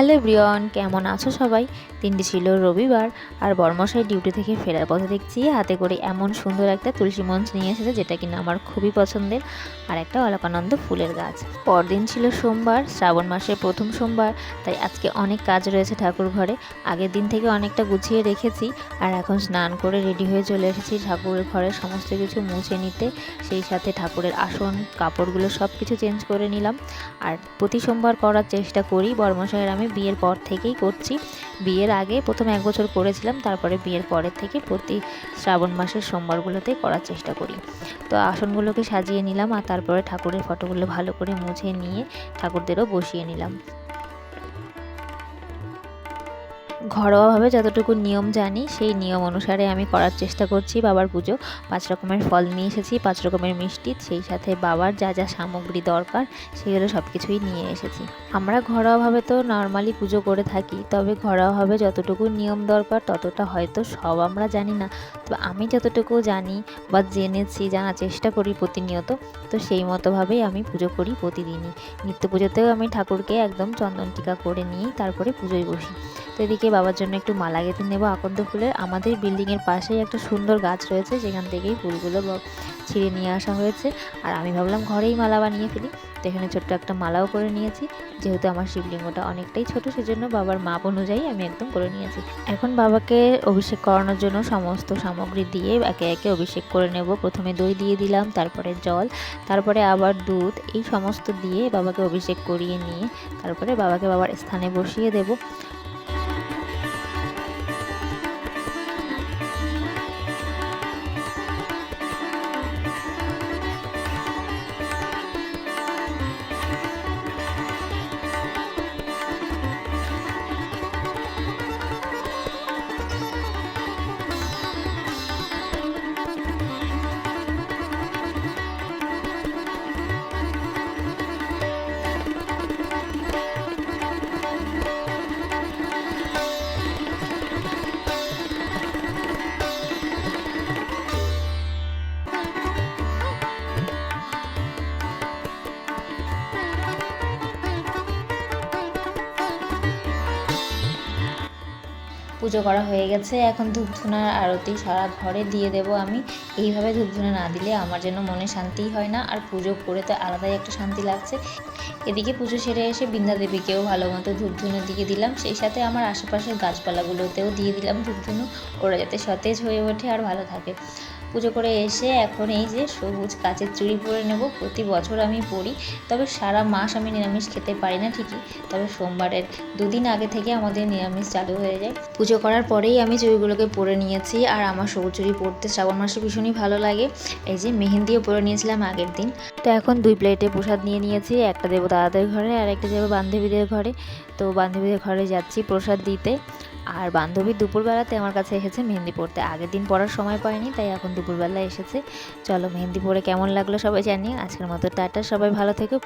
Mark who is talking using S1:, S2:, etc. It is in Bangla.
S1: হ্যালো ব্রিয়ন কেমন আছো সবাই? দিনটি ছিল রবিবার, আর বর্মশাই ডিউটি থেকে ফেরার পথে দেখছি হাতে করে এমন সুন্দর একটা তুলসী মঞ্চ নিয়ে এসেছে যেটা কিনা আমার খুবই পছন্দের, আর একটা অলকানন্দ ফুলের গাছ। পরদিন ছিল সোমবার, শ্রাবণ মাসের প্রথম সোমবার, তাই আজকে অনেক কাজ রয়েছে ঠাকুর ঘরে। আগের দিন থেকে অনেকটা গুছিয়ে রেখেছি, আর এখন স্নান করে রেডি হয়ে চলে এসেছি ঠাকুরের ঘরে সমস্ত কিছু মুছে নিতে। সেই সাথে ঠাকুরের আসন, কাপড়গুলো সব কিছু চেঞ্জ করে নিলাম। আর প্রতি সোমবার করার চেষ্টা করি, বর্মশাইয়ের আমি বিয়ের পর থেকেই করছি। বিয়ের আগে প্রথম এক বছর করেছিলাম, তারপরে বিয়ের পরের থেকে প্রতি শ্রাবণ মাসের সোমবারগুলোতে করার চেষ্টা করি। তো আসনগুলোকে সাজিয়ে নিলাম আর তারপরে ঠাকুরের ফটোগুলো ভালো করে মুছে নিয়ে ঠাকুরদেরও বসিয়ে নিলাম। ঘরোয়াভাবে যতটুকু নিয়ম জানি, সেই নিয়ম অনুসারে আমি করার চেষ্টা করছি বাবার পুজো। পাঁচ রকমের ফল নিয়ে এসেছি, পাঁচ রকমের মিষ্টি, সেই সাথে বাবার যা যা সামগ্রী দরকার, সেগুলো সব কিছুই নিয়ে এসেছি। আমরা ঘরোয়াভাবে তো নর্মালি পুজো করে থাকি, তবে ঘরোয়াভাবে যতটুকু নিয়ম দরকার, ততটা হয়তো সব আমরা জানি না। তো আমি যতটুকু জানি বা জেনেছি, জানার চেষ্টা করি প্রতিনিয়ত, তো সেই মতোভাবেই আমি পুজো করি প্রতিদিনই। নিত্য পুজোতেও আমি ঠাকুরকে একদম চন্দন টিকা করে নিয়েই তারপরে পুজোয় বসি। তো এদিকে বাবার জন্য একটু মালা গেঁথে নেব। আকন্দ ফুলের আমাদের বিল্ডিংয়ের পাশেই একটা সুন্দর গাছ রয়েছে, যেখান থেকেই ফুলগুলো ছিঁড়ে নিয়ে আসা হয়েছে। আর আমি ভাবলাম ঘরেই মালা বানিয়ে ফেলি। তো এখানে ছোট্ট একটা মালাও করে নিয়েছি। যেহেতু আমার শিবলিঙ্গটা অনেকটাই ছোট, সেজন্য বাবার মাপ অনুযায়ী আমি একদম করে নিয়েছি। এখন বাবাকে অভিষেক করানোর জন্য সমস্ত সামগ্রী দিয়ে একে একে অভিষেক করে নেব। প্রথমে দই দিয়ে দিলাম, তারপরে জল, তারপরে আবার দুধ, এই সমস্ত দিয়ে বাবাকে অভিষেক করিয়ে নিয়ে তারপরে বাবাকে বাবার স্থানে বসিয়ে দেব। পুজো করা হয়ে গেছে। এখন ধূপধুনার আরতি সারা ঘরে দিয়ে দেব আমি। এইভাবে ধূপধুনা না দিলে আমার যেন মনে শান্তিই হয় না। আর পুজো করে তো আলাদাই একটা শান্তি লাগছে। এদিকে পুজো সেরে এসে বৃন্দা দেবীকেও ভালো মতো ধূপধুনো দিয়ে দিলাম। সেই সাথে আমার আশেপাশের গাছপালাগুলোতেও দিয়ে দিলাম ধূপধুনো। ওরা যাতে সতেজ হয়ে ওঠে আর ভালো থাকে। পুজো করে এসে এখন এই যে সবুজ কাচের চুড়ি পরে নেব। প্রতি বছর আমি পরি, তবে সারা মাস আমি নিরামিষ খেতে পারি না ঠিকই। তবে সোমবারের দুদিন আগে থেকে আমাদের নিরামিষ চালু হয়ে যায়। পুজো করার পরেই আমি চুড়িগুলোকে পরে নিয়েছি, আর আমার সবুজ চুড়ি পরতে শ্রাবণ মাসে ভীষণই ভালো লাগে। এই যে মেহেন্দিও পরে নিয়েছিলাম আগের দিন। তো এখন দুই প্লেটে প্রসাদ নিয়ে নিয়েছি, একটা দেবো দাদাদের ঘরে আর একটা যাব বান্ধবীদের ঘরে। তো বান্ধবীদের ঘরে যাচ্ছি প্রসাদ দিতে। আর বান্ধবী দুপুরবেলাতে আমার কাছে এসেছে মেহেন্দি পড়তে আগের দিন পড়ার সময় পায়নি তাই এখন দুপুরবেলা এসেছে। চলো মেহেন্দি পরে কেমন লাগল সবাই জানিয়ে। আজকের মতো টাটা, সবাই ভালো থেকো।